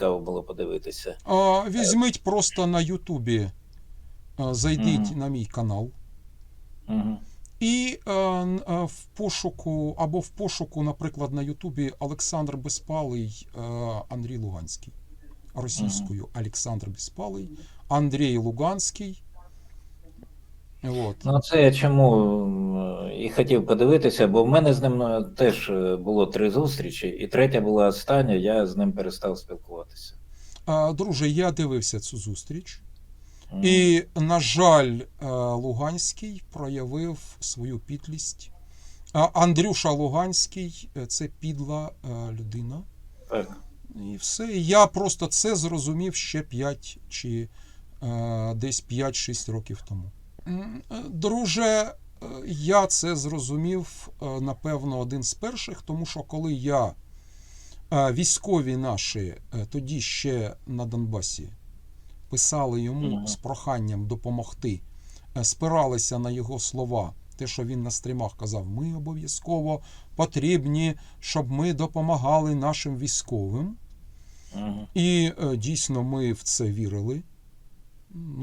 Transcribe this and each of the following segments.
цікаво було подивитися. А, візьміть просто на Ютубі, зайдіть Мгм. на мій канал. Угу. І е, е, в пошуку, або в пошуку, наприклад, на Ютубі Олександр Безпалий, е, Андрій Луганський. Російською Олександр Безпалий, Андрій Луганський. От. Ну, це я чому і хотів подивитися, бо в мене з ним е, теж е, було три зустрічі, і третя була остання, я з ним перестав спілкуватися. А, друже, я дивився цю зустріч. Мгм. І, на жаль, е, Луганський проявив свою підлість. Андрюша Луганський е, це підла людина. Так. І все. Я просто це зрозумів ще 5 чи е, десь 5-6 років тому. Друже, я це зрозумів, е, напевно, один з перших, тому що коли я е, військові наші е, тоді ще на Донбасі писали йому з проханням допомогти, спиралися на його слова. Те, що він на стрімах казав, ми обов'язково потрібні, щоб ми допомагали нашим військовим. І дійсно ми в це вірили.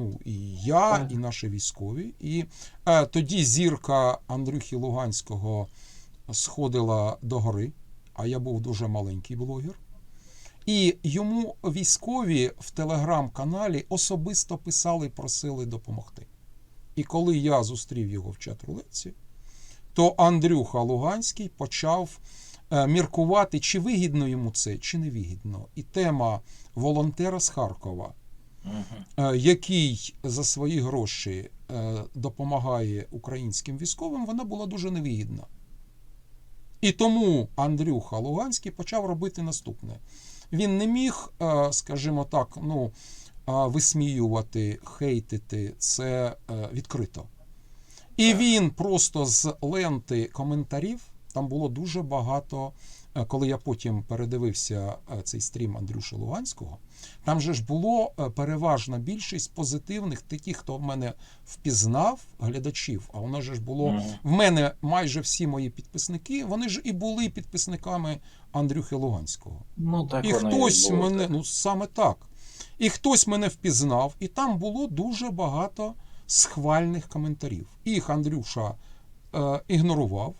Ну, і я, і наші військові. І е, тоді зірка Андрюхи Луганського сходила до гори, а я був дуже маленький блогер. І йому військові в телеграм-каналі особисто писали просили допомогти. І коли я зустрів його в чат-рулетці, то Андрюха Луганський почав е, міркувати, чи вигідно йому це, чи не вигідно. І тема волонтера з Харкова, Е, який за свої гроші е, допомагає українським військовим, вона була дуже невигідна. І тому Андрюха Луганський почав робити наступне. Він не міг, е, скажімо так, ну, висміювати, хейтити це відкрито. І він просто з ленти коментарів, там було дуже багато. е, Коли я потім передивився е, цей стрім Андрюші Луганського, там же ж було е, переважна більшість позитивних, таких, хто в мене впізнав глядачів. А же ж було в мене майже всі мої підписники, вони ж і були підписниками Андрюхи Луганського. Ну, так І воно хтось було, мене, так. ну саме так. І хтось мене впізнав, і там було дуже багато схвальних коментарів. Їх Андрюша е, ігнорував.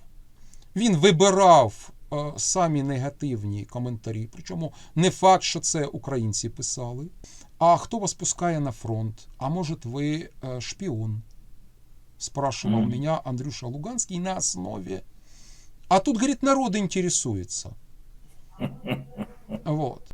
Він вибирав е, самі негативні коментарі. Причому не факт, що це українці писали. А хто вас пускає на фронт? А може, ви е, шпіон? Спрашивал mm. меня Андрюша Луганский на основе. А тут, говорит, народ интересуется. Вот.